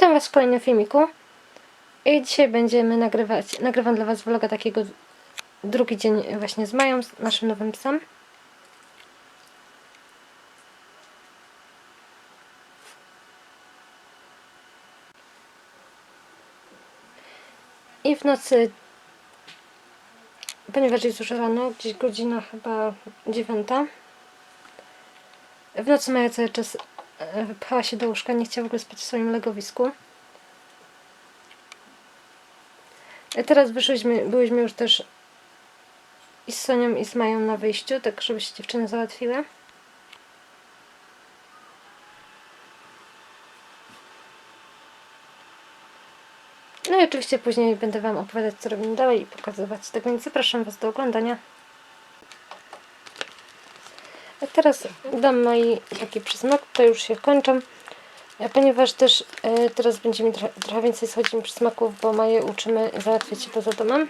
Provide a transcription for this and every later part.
Was w kolejnym filmiku. I dzisiaj będziemy nagrywać, nagrywam dla Was vloga takiego drugi dzień właśnie z Mają, z naszym nowym psem. I w nocy, ponieważ jest już rano, gdzieś godzina chyba dziewiąta, w nocy Maja cały czas pchała się do łóżka, nie chciała w ogóle spać w swoim legowisku. E, Teraz wyszłyśmy, byłyśmy już też i z Sonią i z Mają na wyjściu, tak żeby się dziewczyny załatwiły. No i oczywiście później będę Wam opowiadać, co robimy dalej i pokazywać. Tak więc zapraszam Was do oglądania. Teraz dam moi taki przysmak, to już się kończą. E, Ponieważ też e, teraz będzie mi trochę, trochę więcej schodzić przysmaków, bo Maję uczymy załatwiać się poza domem.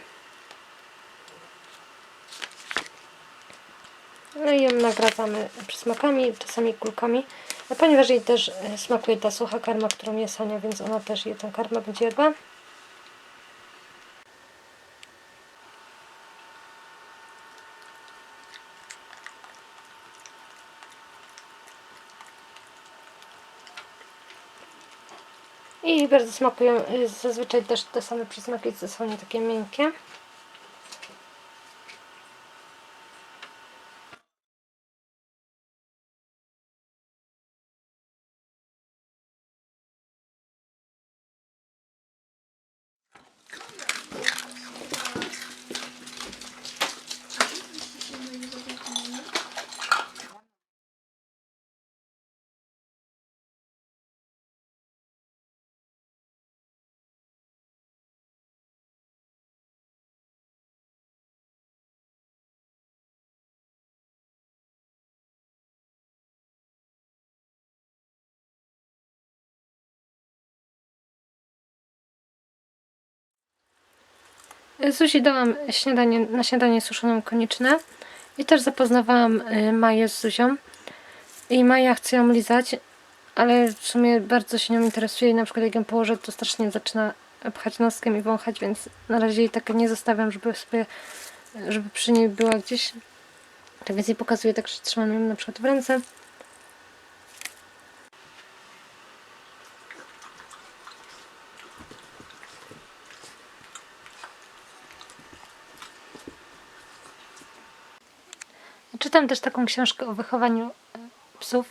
No i ją nagradzamy przysmakami, czasami kulkami. A ponieważ jej też e, smakuje ta sucha karma, którą je Sonia, więc ona też je tę karmę będzie jadła. I bardzo smakują y, zazwyczaj też te same przysmaki, co są nie takie miękkie. Zuzi dałam śniadanie, na śniadanie suszoną koniczynę i też zapoznawałam y, Maję z Zuzią. I Maja chce ją lizać, ale w sumie bardzo się nią interesuje i na przykład jak ją położę, to strasznie zaczyna pchać noskiem i wąchać, więc na razie jej tak nie zostawiam, żeby sobie, żeby przy niej była gdzieś. Tak więc jej pokazuję tak, że trzymam ją na przykład w ręce. Czytam też taką książkę o wychowaniu e, psów.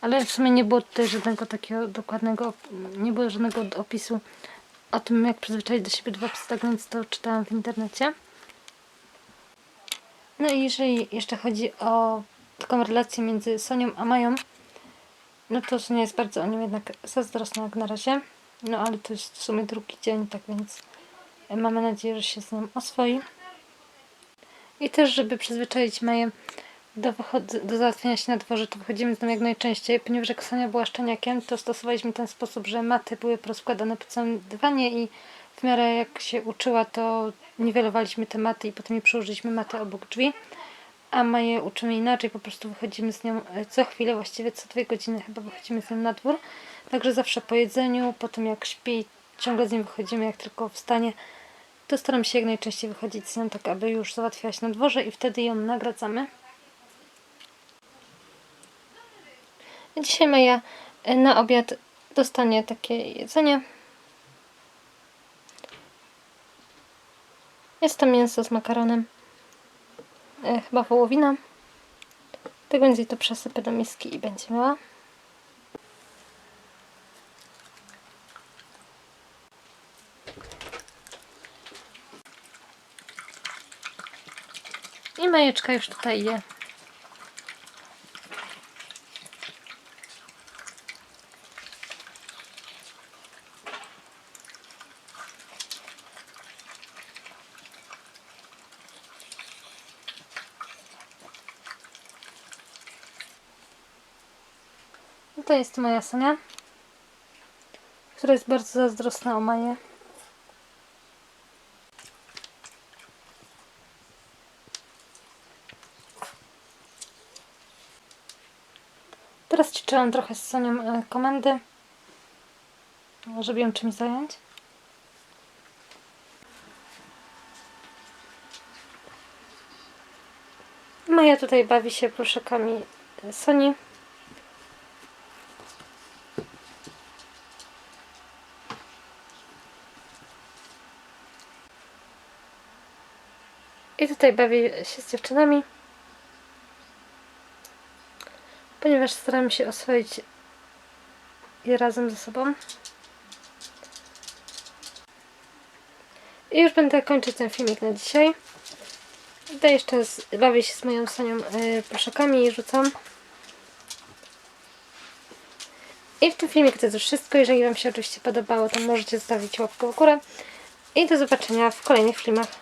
Ale w sumie nie było tutaj żadnego takiego dokładnego, nie było żadnego opisu o tym, jak przyzwyczaić do siebie dwa psy, tak więc to czytałam w internecie. No i jeżeli jeszcze chodzi o taką relację między Sonią a Mają, no to Sonia jest bardzo o nią jednak zazdrosna jak na razie. No ale to jest w sumie drugi dzień, tak więc Mamy nadzieję, że się z nią oswoi. I też, żeby przyzwyczaić Maję do, do załatwienia się na dworze, to wychodzimy z nią jak najczęściej. Ponieważ jak Sonia była szczeniakiem, to stosowaliśmy ten sposób, że maty były rozkładane po całym dywanie i w miarę jak się uczyła, to niwelowaliśmy te maty i potem jej przyłożyliśmy matę obok drzwi. A Maję uczymy inaczej, po prostu wychodzimy z nią e, co chwilę, właściwie co dwie godziny chyba wychodzimy z nią na dwór. Także zawsze po jedzeniu, potem jak śpi, ciągle z nim wychodzimy, jak tylko wstanie to staram się jak najczęściej wychodzić z nią, tak aby już załatwiała się na dworze i wtedy ją nagradzamy. Dzisiaj Maja e, na obiad dostanie takie jedzenie. Jest to mięso z makaronem. E, chyba wołowina. Tak więc jej to przesypę do miski i będzie miała. I Majeczka już tutaj je. To jest moja Sonia, która jest bardzo zazdrosna o Maję. Teraz Pożyczyłam trochę z Sonią e, komendy, żeby ją czymś zająć. Maja tutaj bawi się pluszakami Soni. I tutaj bawię się z dziewczynami. Ponieważ staram się oswoić je razem ze sobą. I już będę kończyć ten filmik na dzisiaj. Tutaj jeszcze bawię się z moją Sonią yy, proszakami i rzucam. I w tym filmiku to jest już wszystko. Jeżeli Wam się oczywiście podobało, to możecie zostawić łapkę w górę. I do zobaczenia w kolejnych filmach.